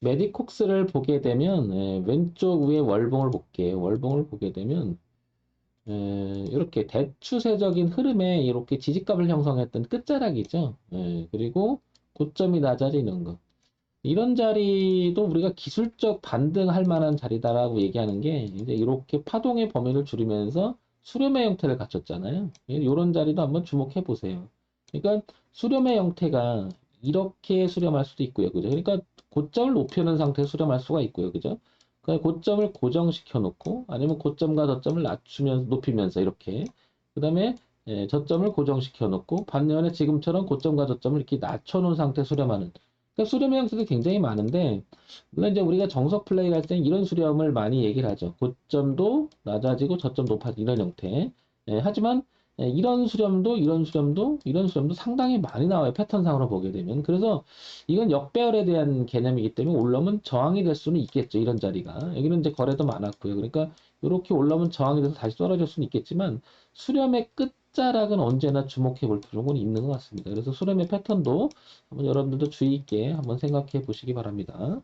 메디콕스를 보게 되면 예, 왼쪽 위에 월봉을 볼게요. 월봉을 보게 되면 예, 이렇게 대추세적인 흐름에 이렇게 지지값을 형성했던 끝자락이죠. 예, 그리고 고점이 낮아지는 거. 이런 자리도 우리가 기술적 반등할 만한 자리다라고 얘기하는 게 이제 이렇게 파동의 범위를 줄이면서 수렴의 형태를 갖췄잖아요. 이런 자리도 한번 주목해 보세요. 그러니까 수렴의 형태가 이렇게 수렴할 수도 있고요. 그죠? 그러니까 고점을 높여놓은 상태에서 수렴할 수가 있고요. 그죠? 그 고점을 고정시켜 놓고 아니면 고점과 저점을 낮추면서 높이면서 이렇게 그다음에 예, 저점을 고정시켜 놓고 반면에 지금처럼 고점과 저점을 이렇게 낮춰 놓은 상태 수렴하는 그러니까 수렴의 형태도 굉장히 많은데 물론 이제 우리가 정석 플레이를 할 때는 이런 수렴을 많이 얘기를 하죠. 고점도 낮아지고 저점 높아지는 이런 형태. 예, 하지만 예, 이런 수렴도 이런 수렴도 이런 수렴도 상당히 많이 나와요. 패턴상으로 보게 되면. 그래서 이건 역배열에 대한 개념이기 때문에 올라오면 저항이 될 수는 있겠죠. 이런 자리가. 여기는 이제 거래도 많았고요. 그러니까 이렇게 올라오면 저항이 돼서 다시 떨어질 수는 있겠지만 수렴의 끝자락은 언제나 주목해 볼 필요는 있는 것 같습니다. 그래서 수렴의 패턴도 한번 여러분들도 주의 있게 한번 생각해 보시기 바랍니다.